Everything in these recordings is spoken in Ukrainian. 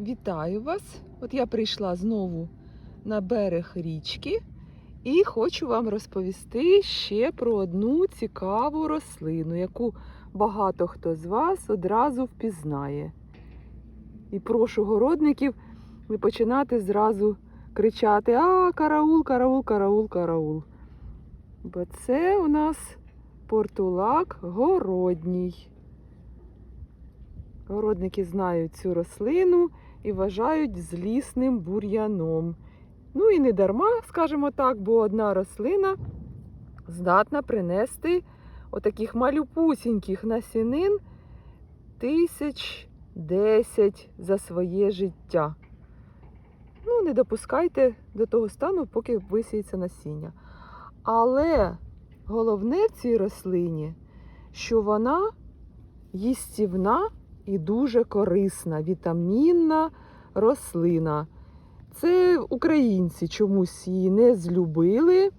Вітаю вас! От я прийшла знову на берег річки і хочу вам розповісти ще про одну цікаву рослину, яку багато хто з вас одразу впізнає. І прошу городників не починати зразу кричати А, караул, караул, караул, караул. Бо це у нас портулак городній. Городники знають цю рослину і вважають злісним бур'яном. Ну і не дарма, скажімо так, бо одна рослина здатна принести отаких малюпусіньких насінин тисяч десять за своє життя. Ну, не допускайте до того стану, поки висіється насіння. Але головне в цій рослині, що вона їстівна і дуже корисна, вітамінна рослина. Це українці чомусь її не злюбили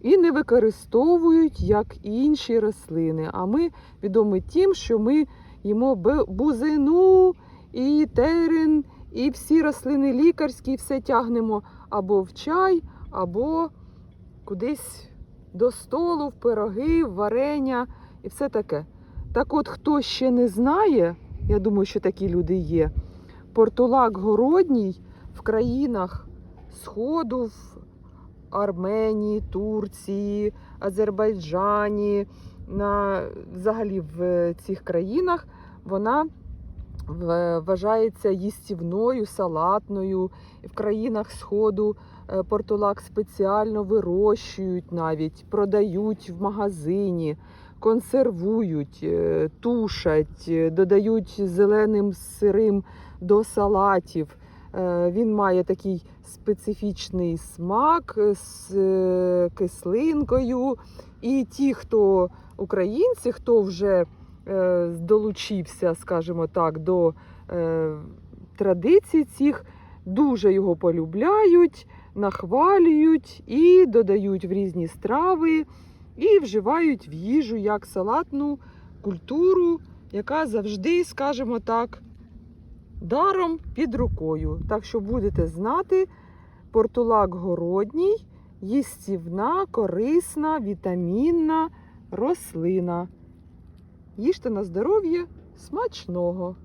і не використовують як інші рослини. А ми відомі тим, що ми їмо бузину і терен, і всі рослини лікарські, все тягнемо або в чай, або кудись до столу, в пироги, в варення і все таке. Так от, хто ще не знає, я думаю, що такі люди є. Портулак городній в країнах Сходу, в Арменії, Турції, Азербайджані, на, взагалі в цих країнах вона вважається їстівною, салатною. В країнах Сходу е, портулак спеціально вирощують навіть, продають в магазині консервують, е, тушать, е, додають зеленим сирим до салатів. Е, Він має такий специфічний смак е, з е, кислинкою. І ті, хто українці, хто вже е, долучився, скажімо так, до е, традицій цих, дуже його полюбляють, нахвалюють і додають в різні страви і вживають в їжу як салатну культуру, яка завжди, скажімо так, даром під рукою. Так що будете знати, портулак городній, їстівна, корисна, вітамінна рослина. Їжте на здоров'я смачного!